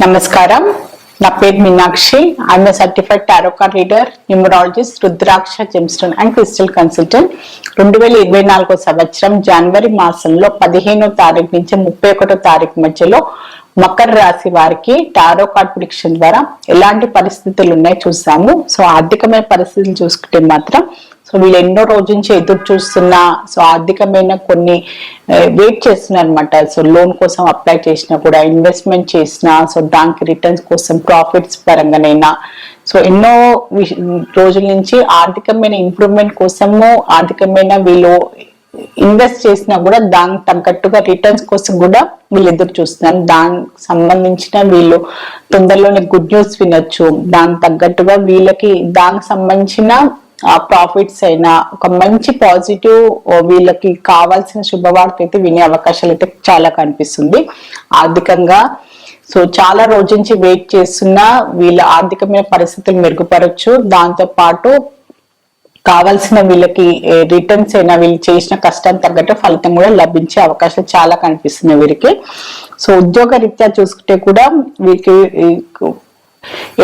నమస్కారం. నా పేరు Meenakshi. I'm certified tarot card reader numerologist rudraksha gemstone and crystal consultant రెండు వేల ఇరవై నాలుగో సంవత్సరం జనవరి మాసంలో పదిహేనో తారీఖు నుంచి ముప్పై ఒకటో తారీఖు మధ్యలో మకర రాశి వారికి టారో కార్డ్ ప్రిడిక్షన్ ద్వారా ఎలాంటి పరిస్థితులు ఉన్నాయి చూసాము సో ఆర్థికమైన పరిస్థితులు చూసుకుంటే మాత్రం సో వీళ్ళు ఎన్నో రోజు నుంచి ఎదురు చూస్తున్న సో ఆర్థికమైన కొన్ని వెయిట్ చేస్తున్నారు అనమాట సో లోన్ కోసం అప్లై చేసినా కూడా ఇన్వెస్ట్మెంట్ చేసినా సో దానికి రిటర్న్స్ కోసం ప్రాఫిట్స్ పరంగానైనా సో ఎన్నో రోజుల నుంచి ఆర్థికమైన ఇంప్రూవ్మెంట్ కోసము ఆర్థికమైన వీళ్ళు ఇన్వెస్ట్ చేసినా కూడా దానికి తగ్గట్టుగా రిటర్న్స్ కోసం కూడా వీళ్ళు ఎదురు చూస్తున్నారు. దానికి సంబంధించిన వీళ్ళు తొందరలోనే గుడ్ న్యూస్ వినొచ్చు. దానికి తగ్గట్టుగా వీళ్ళకి దానికి సంబంధించిన ప్రాఫిట్స్ అయినా ఒక మంచి పాజిటివ్ వీళ్ళకి కావాల్సిన శుభవార్త అయితే వినే అవకాశాలు అయితే చాలా కనిపిస్తుంది. ఆర్థికంగా సో చాలా రోజు నుంచి వెయిట్ చేస్తున్న వీళ్ళ ఆర్థికమైన పరిస్థితులు మెరుగుపరచు దాంతో పాటు కావాల్సిన వీళ్ళకి రిటర్న్స్ అయినా వీళ్ళు చేసిన కష్టం తగ్గట్టు ఫలితం కూడా లభించే అవకాశం చాలా కనిపిస్తుంది వీరికి. సో ఉద్యోగ రీత్యా చూసుకుంటే కూడా వీరికి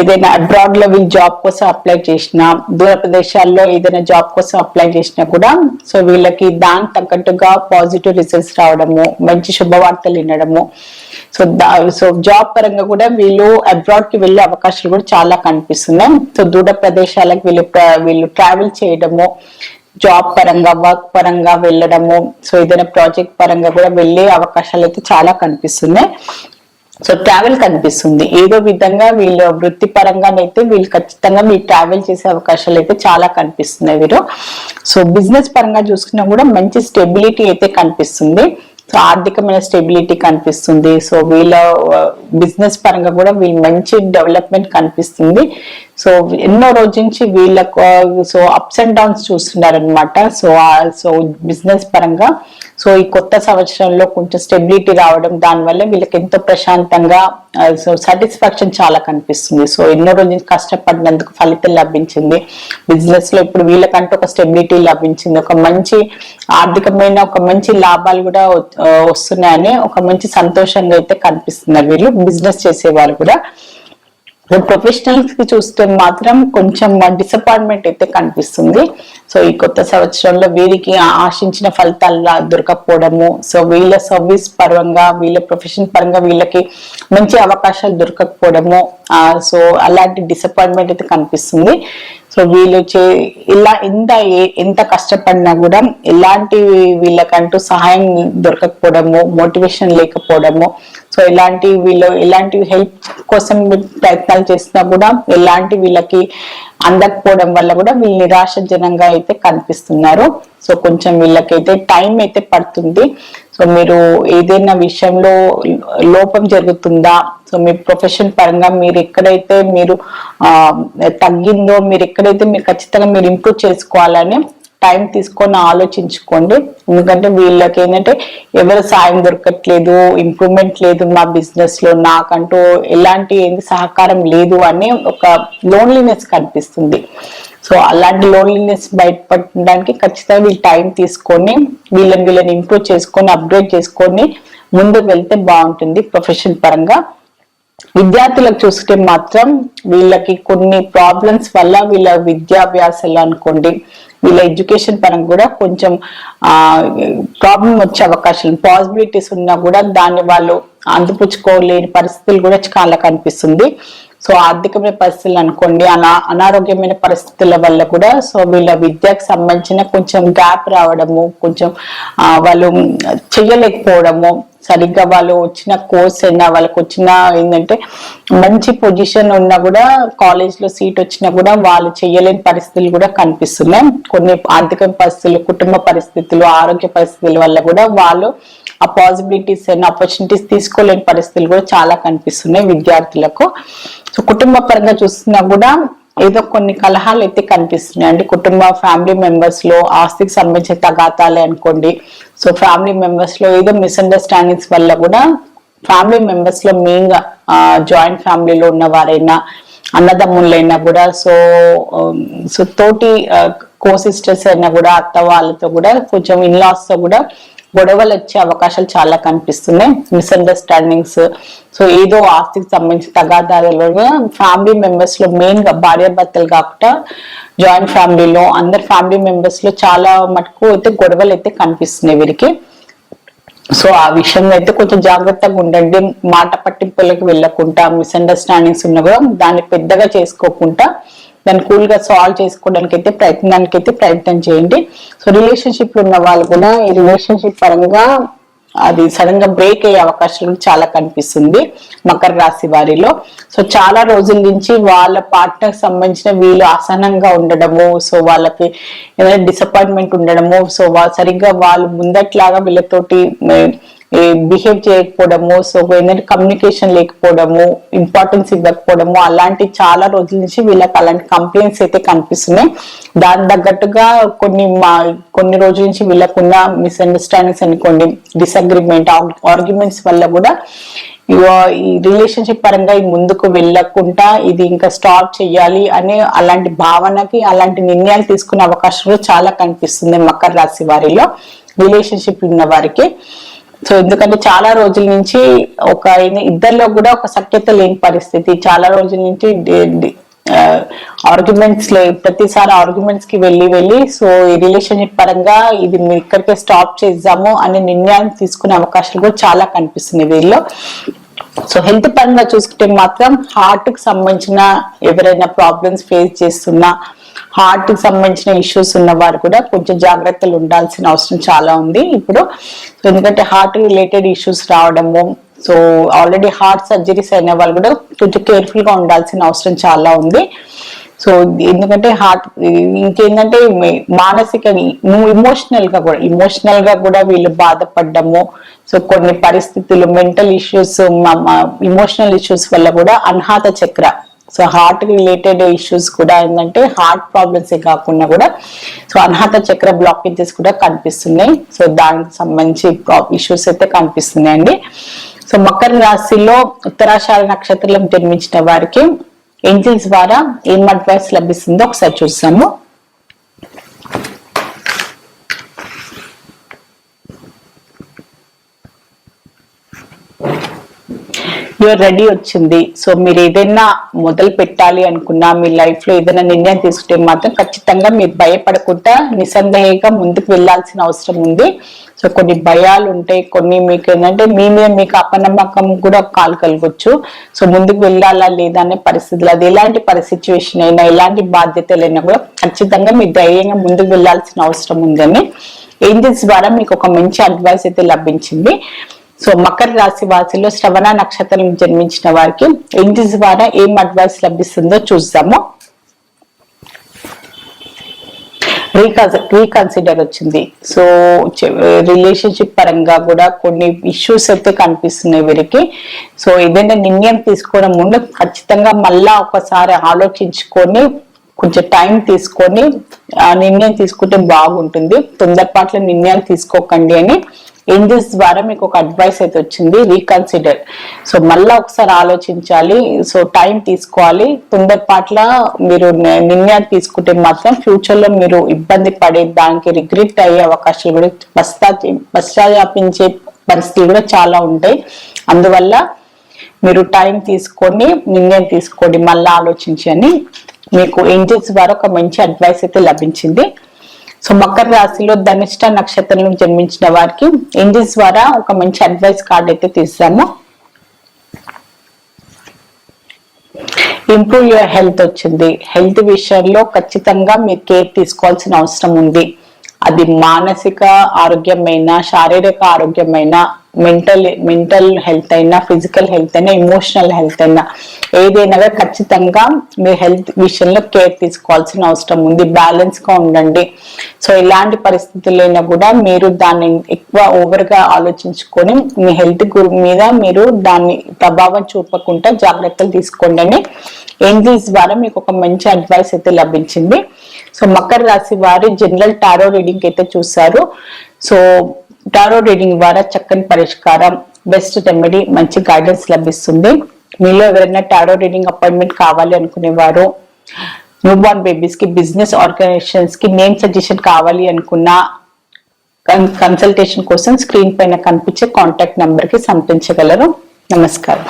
ఏదైనా అబ్రాడ్లో వీళ్ళు జాబ్ కోసం అప్లై చేసినా దూర ప్రదేశాల్లో ఏదైనా జాబ్ కోసం అప్లై చేసినా కూడా సో వీళ్ళకి దానికి తగ్గట్టుగా పాజిటివ్ రిజల్ట్స్ రావడము మంచి శుభవార్తలు వినడము సో సో జాబ్ పరంగా కూడా వీళ్ళు అబ్రాడ్కి వెళ్ళే అవకాశాలు కూడా చాలా కనిపిస్తున్నాయి. సో దూర ప్రదేశాలకు వీళ్ళు వీళ్ళు ట్రావెల్ చేయడము జాబ్ పరంగా వర్క్ పరంగా వెళ్ళడము సో ఏదైనా ప్రాజెక్ట్ పరంగా కూడా వెళ్ళే అవకాశాలు అయితే చాలా కనిపిస్తున్నాయి. సో ట్రావెల్ కనిపిస్తుంది. ఏదో విధంగా వీళ్ళు వృత్తి పరంగానైతే వీళ్ళు ఖచ్చితంగా మీరు ట్రావెల్ చేసే అవకాశాలు అయితే చాలా కనిపిస్తున్నాయి వీరు. సో బిజినెస్ పరంగా చూసుకున్నా కూడా మంచి స్టెబిలిటీ అయితే కనిపిస్తుంది. సో ఆర్థికమైన స్టెబిలిటీ కనిపిస్తుంది. సో వీళ్ళ బిజినెస్ పరంగా కూడా వీళ్ళు మంచి డెవలప్మెంట్ కనిపిస్తుంది. సో ఎన్నో రోజు నుంచి వీళ్ళకు సో అప్స్ అండ్ డౌన్స్ చూస్తున్నారనమాట సో సో బిజినెస్ పరంగా సో ఈ కొత్త సంవత్సరంలో కొంచెం స్టెబిలిటీ రావడం దానివల్ల వీళ్ళకి ఎంతో ప్రశాంతంగా సో సాటిస్ఫాక్షన్ చాలా కనిపిస్తుంది. సో ఎన్నో రోజులు కష్టపడినందుకు ఫలితం లభించింది. బిజినెస్లో ఇప్పుడు వీళ్ళకంటూ ఒక స్టెబిలిటీ లభించింది. ఒక మంచి ఆర్థికమైన ఒక మంచి లాభాలు కూడా వస్తున్నాయని ఒక మంచి సంతోషంగా అయితే కనిపిస్తున్నారు వీళ్ళు. బిజినెస్ చేసేవారు కూడా. ప్రొఫెషనల్స్కి చూస్తే మాత్రం కొంచెం డిసప్పాయింట్మెంట్ అయితే కనిపిస్తుంది. సో ఈ కొత్త సంవత్సరంలో వీరికి ఆశించిన ఫలితాలు దొరకకపోవడము. సో వీళ్ళ సర్వీస్ పరంగా వీళ్ళ ప్రొఫెషన్ పరంగా వీళ్ళకి మంచి అవకాశాలు దొరకకపోవడము. సో అలాంటి డిసప్పాయింట్మెంట్ అయితే కనిపిస్తుంది. సో వీళ్ళు చే ఇలా ఎంత ఎంత కష్టపడినా కూడా ఎలాంటి వీళ్ళకంటూ సహాయం దొరకకపోవడము మోటివేషన్ లేకపోవడము సో ఇలాంటి వీళ్ళు ఎలాంటి హెల్ప్ కోసం ప్రయత్నాలు చేసినా కూడా ఎలాంటి వీళ్ళకి అందకపోవడం వల్ల కూడా వీళ్ళు నిరాశజనంగా అయితే కనిపిస్తున్నారు. సో కొంచెం వీళ్ళకైతే టైం అయితే పడుతుంది. సో మీరు ఏదైనా విషయంలో లోపం జరుగుతుందా? సో మీ ప్రొఫెషన్ పరంగా మీరు ఎక్కడైతే మీరు తగ్గిందో మీరు ఎక్కడైతే మీరు ఖచ్చితంగా మీరు ఇంప్రూవ్ చేసుకోవాలని టైం తీసుకొని ఆలోచించుకోండి. ఎందుకంటే వీళ్ళకి ఏంటంటే ఎవరు సాయం దొరకట్లేదు ఇంప్రూవ్మెంట్ లేదు మా బిజినెస్లో నాకంటూ ఎలాంటి ఏంది సహకారం లేదు అని ఒక లోన్లీనెస్ కనిపిస్తుంది. సో అలాంటి లోన్లీనెస్ బయటపడడానికి ఖచ్చితంగా వీళ్ళు టైం తీసుకొని వీళ్ళని వీళ్ళని ఇంప్రూవ్ చేసుకొని అప్గ్రేడ్ చేసుకొని ముందుకు వెళ్తే బాగుంటుంది ప్రొఫెషన్ పరంగా. విద్యార్థులకు చూస్తే మాత్రం వీళ్ళకి కొన్ని ప్రాబ్లమ్స్ వల్ల వీళ్ళ విద్యాభ్యాసాలు అనుకోండి వీళ్ళ ఎడ్యుకేషన్ పరంగా కూడా కొంచెం ప్రాబ్లం వచ్చే అవకాశాలు పాసిబిలిటీస్ ఉన్నా కూడా దాన్ని వాళ్ళు అందిపుచ్చుకోలేని పరిస్థితులు కూడా చాలా కనిపిస్తుంది. సో ఆర్థికమైన పరిస్థితులు అనుకోండి అనా అనారోగ్యమైన పరిస్థితుల వల్ల కూడా సో వీళ్ళ విద్యకు సంబంధించిన కొంచెం గ్యాప్ రావడము కొంచెం వాళ్ళు చెయ్యలేకపోవడము సరిగ్గా వాళ్ళు వచ్చిన కోర్స్ అయినా వాళ్ళకి వచ్చిన ఏంటంటే మంచి పొజిషన్ ఉన్నా కూడా కాలేజ్లో సీట్ వచ్చినా కూడా వాళ్ళు చేయలేని పరిస్థితులు కూడా కనిపిస్తున్నాయి. కొన్ని ఆర్థిక పరిస్థితులు కుటుంబ పరిస్థితులు ఆరోగ్య పరిస్థితుల వల్ల కూడా వాళ్ళు ఆ పాసిబిలిటీస్ అండ్ ఆపర్చునిటీస్ తీసుకోలేని పరిస్థితులు కూడా చాలా కనిపిస్తున్నాయి విద్యార్థులకు. సో కుటుంబ పరంగా చూస్తున్నా కూడా ఏదో కొన్ని కలహాలు అయితే కనిపిస్తున్నాయి. అంటే కుటుంబ ఫ్యామిలీ మెంబర్స్లో ఆస్తికి సంబంధించిన తగాతాలే అనుకోండి. సో ఫ్యామిలీ మెంబర్స్లో ఏదో మిస్అండర్స్టాండింగ్స్ వల్ల కూడా ఫ్యామిలీ మెంబర్స్లో మెయిన్గా జాయింట్ ఫ్యామిలీలో ఉన్న వారైనా అన్నదమ్ముళ్ళైనా కూడా సో సో తోటి కో సిస్టర్స్ అయినా కూడా అత్త వాళ్ళతో కూడా కొంచెం ఇన్లాస్తో కూడా గొడవలు వచ్చే అవకాశాలు చాలా కనిపిస్తున్నాయి. మిస్అండర్స్టాండింగ్స్ సో ఏదో ఆస్తికి సంబంధించిన తగాదాలలో ఫ్యామిలీ మెంబర్స్లో మెయిన్గా భార్యాభర్తలు కాకుండా జాయింట్ ఫ్యామిలీలో అందరు ఫ్యామిలీ మెంబర్స్లో చాలా మటుకు అయితే గొడవలు అయితే కనిపిస్తున్నాయి వీరికి. సో ఆ విషయంలో అయితే కొంచెం జాగ్రత్తగా ఉండండి. మాట పట్టింపులకు వెళ్ళకుండా మిస్అండర్స్టాండింగ్స్ ఉన్నా కూడా దాన్ని పెద్దగా చేసుకోకుండా దాన్ని కూల్గా సాల్వ్ చేసుకోవడానికి అయితే ప్రయత్నానికి అయితే ప్రయత్నం చేయండి. సో రిలేషన్షిప్ ఉన్న వాళ్ళు కూడా ఈ రిలేషన్షిప్ పరంగా అది సడన్గా బ్రేక్ అయ్యే అవకాశాలు చాలా కనిపిస్తుంది మకర రాశి వారిలో. సో చాలా రోజుల నుంచి వాళ్ళ పార్ట్నర్ సంబంధించిన వీళ్ళు అసహనంగా ఉండడము సో వాళ్ళకి ఏదైనా డిసప్పాయింట్మెంట్ ఉండడము సో సరిగ్గా వాళ్ళు ముందట్లాగా వీళ్ళతోటి బిహేవ్ చేయకపోవడము సో ఏంటంటే కమ్యూనికేషన్ లేకపోవడము ఇంపార్టెన్స్ ఇవ్వకపోవడము అలాంటి చాలా రోజుల నుంచి వీళ్ళకి అలాంటి కంప్లైంట్స్ అయితే కనిపిస్తున్నాయి. దాని తగ్గట్టుగా కొన్ని మా కొన్ని రోజుల నుంచి వీళ్ళకున్న మిస్అండర్స్టాండింగ్స్ అనుకోండి డిసగ్రిమెంట్ ఆర్గ్యుమెంట్స్ వల్ల కూడా ఈ రిలేషన్షిప్ పరంగా ముందుకు వెళ్ళకుండా ఇది ఇంకా స్టాప్ చేయాలి అనే అలాంటి భావనకి అలాంటి నిర్ణయాలు తీసుకునే అవకాశం చాలా కనిపిస్తుంది మకర రాశి వారిలో రిలేషన్షిప్ ఉన్న వారికి. సో ఎందుకంటే చాలా రోజుల నుంచి ఒక ఇద్దరిలో కూడా ఒక సఖ్యత లేని పరిస్థితి. చాలా రోజుల నుంచి ఆర్గ్యుమెంట్స్ లే ప్రతిసారి ఆర్గ్యుమెంట్స్కి వెళ్ళి వెళ్ళి సో ఈ రిలేషన్షిప్ పరంగా ఇది మీరు ఇక్కడికే స్టాప్ చేద్దాము అనే నిర్ణయాన్ని తీసుకునే అవకాశాలు కూడా చాలా కనిపిస్తున్నాయి వీళ్ళు సో హెల్త్ పరంగా చూసుకుంటే మాత్రం హార్ట్కి సంబంధించిన ఎవరైనా ప్రాబ్లమ్స్ ఫేస్ చేస్తున్నా హార్ట్కి సంబంధించిన ఇష్యూస్ ఉన్న వారు కూడా కొంచెం జాగ్రత్తలు ఉండాల్సిన అవసరం చాలా ఉంది ఇప్పుడు. ఎందుకంటే హార్ట్ రిలేటెడ్ ఇష్యూస్ రావడము సో ఆల్రెడీ హార్ట్ సర్జరీస్ అయిన వాళ్ళు కూడా కొంచెం కేర్ఫుల్గా ఉండాల్సిన అవసరం చాలా ఉంది. సో ఎందుకంటే హార్ట్ ఇంకేంటంటే మానసిక ఇమోషనల్గా కూడా ఇమోషనల్గా కూడా వీళ్ళు బాధపడ్డము. సో కొన్ని పరిస్థితులు మెంటల్ ఇష్యూస్ ఇమోషనల్ ఇష్యూస్ వల్ల కూడా Anahata chakra. So heart related issues కూడా ఏంటంటే హార్ట్ ప్రాబ్లమ్స్ కాకుండా కూడా సో అనాథ చక్ర బ్లాకేజెస్ కూడా కనిపిస్తున్నాయి. సో దానికి సంబంధించి ఇష్యూస్ అయితే కనిపిస్తున్నాయండి. సో మకర రాశిలో ఉత్తరాషాఢ నక్షత్రం జన్మించిన వారికి ఏంజల్స్ ద్వారా ఏం అడ్వైస్ లభిస్తుందో ఒకసారి చూసాము యూఆర్ రెడీ వచ్చింది. సో మీరు ఏదైనా మొదలు పెట్టాలి అనుకున్నా మీ లైఫ్లో ఏదైనా నిర్ణయం తీసుకుంటే మాత్రం ఖచ్చితంగా మీరు భయపడకుండా నిస్సందేహంగా ముందుకు వెళ్ళాల్సిన అవసరం ఉంది. సో కొన్ని భయాలు ఉంటాయి. కొన్ని మీకు ఏంటంటే మీ మీద మీకు అపనమ్మకం కూడా కాలు కలగొచ్చు. సో ముందుకు వెళ్ళాలా లేదా అనే పరిస్థితులు అది ఎలాంటి పరిస్థితువేషన్ అయినా ఎలాంటి బాధ్యతలైనా కూడా ఖచ్చితంగా మీరు ధైర్యంగా ముందుకు వెళ్ళాల్సిన అవసరం ఉందని. ఏంజల్స్ ద్వారా మీకు ఒక మంచి అడ్వైస్ అయితే లభించింది. సో మకర రాశి వాసిలో శ్రవణ నక్షత్రం జన్మించిన వారికి ఇంటి ద్వారా ఏం అడ్వైస్ లభిస్తుందో చూద్దాము. రీకన్సిడర్ వచ్చింది. సో రిలేషన్షిప్ పరంగా కూడా కొన్ని ఇష్యూస్ అయితే కనిపిస్తున్నాయి వీరికి. సో ఏదైనా నిర్ణయం తీసుకోవడం ముందు ఖచ్చితంగా మళ్ళా ఒకసారి ఆలోచించుకొని కొంచెం టైం తీసుకొని నిర్ణయం తీసుకుంటే బాగుంటుంది. తొందరపాట్ల నిర్ణయాలు తీసుకోకండి అని ఏంజల్స్ ద్వారా మీకు ఒక అడ్వైస్ అయితే వచ్చింది రీకన్సిడర్ సో మళ్ళా ఒకసారి ఆలోచించాలి సో టైం తీసుకోవాలి. తొందరపాట్ల మీరు నిర్ణయాలు తీసుకుంటే మాత్రం ఫ్యూచర్లో మీరు ఇబ్బంది పడే దానికి రిగ్రెట్ అయ్యే అవకాశాలు కూడా పశ్చా పశ్చాత్తాపించే పరిస్థితులు కూడా చాలా ఉంటాయి. అందువల్ల మీరు టైం తీసుకొని నిర్ణయం తీసుకోండి మళ్ళీ ఆలోచించని మీకు ఏంజల్స్ ద్వారా ఒక మంచి అడ్వైస్ అయితే లభించింది. సో మకర రాశిలో ధనిష్ట నక్షత్రం జన్మించిన వారికి ఏంజల్స్ ద్వారా ఒక మంచి అడ్వైస్ కార్డ్ అయితే తీసాము ఇంప్రూవ్ యువర్ హెల్త్ వచ్చింది. హెల్త్ విషయంలో ఖచ్చితంగా మీరు కేర్ తీసుకోవాల్సిన అవసరం ఉంది. అది మానసిక ఆరోగ్యమైన శారీరక ఆరోగ్యమైన మెంటల్ మెంటల్ హెల్త్ అయినా ఫిజికల్ హెల్త్ అయినా ఇమోషనల్ హెల్త్ అయినా ఏదైనా ఖచ్చితంగా మీ హెల్త్ విషయంలో కేర్ తీసుకోవాల్సిన అవసరం ఉంది. బ్యాలెన్స్గా ఉండండి. సో ఇలాంటి పరిస్థితులైనా కూడా మీరు దాన్ని ఎక్కువ ఓవర్గా ఆలోచించుకొని మీ హెల్త్ మీద మీరు దాన్ని ప్రభావం చూపకుండా జాగ్రత్తలు తీసుకోండి. అని ఏంజిల్స్ ద్వారా మీకు ఒక మంచి అడ్వైస్ అయితే లభించింది. సో మకర రాశి వారి జనరల్ టారో రీడింగ్ అయితే చూసారు సో టారో రీడింగ్ ద్వారా చక్కని పరిష్కారం బెస్ట్ రెమెడీ మంచి గైడెన్స్ లభిస్తుంది. మీలో ఎవరైనా టారో రీడింగ్ అపాయింట్మెంట్ కావాలి అనుకునేవారు న్యూ బార్న్ బేబీస్కి బిజినెస్ ఆర్గనైజేషన్స్కి నేమ్ సజెషన్ కావాలి అనుకున్న కన్సల్టేషన్ కోసం స్క్రీన్ పైన కనిపించే కాంటాక్ట్ నంబర్కి సంప్రదించగలరు. నమస్కారం.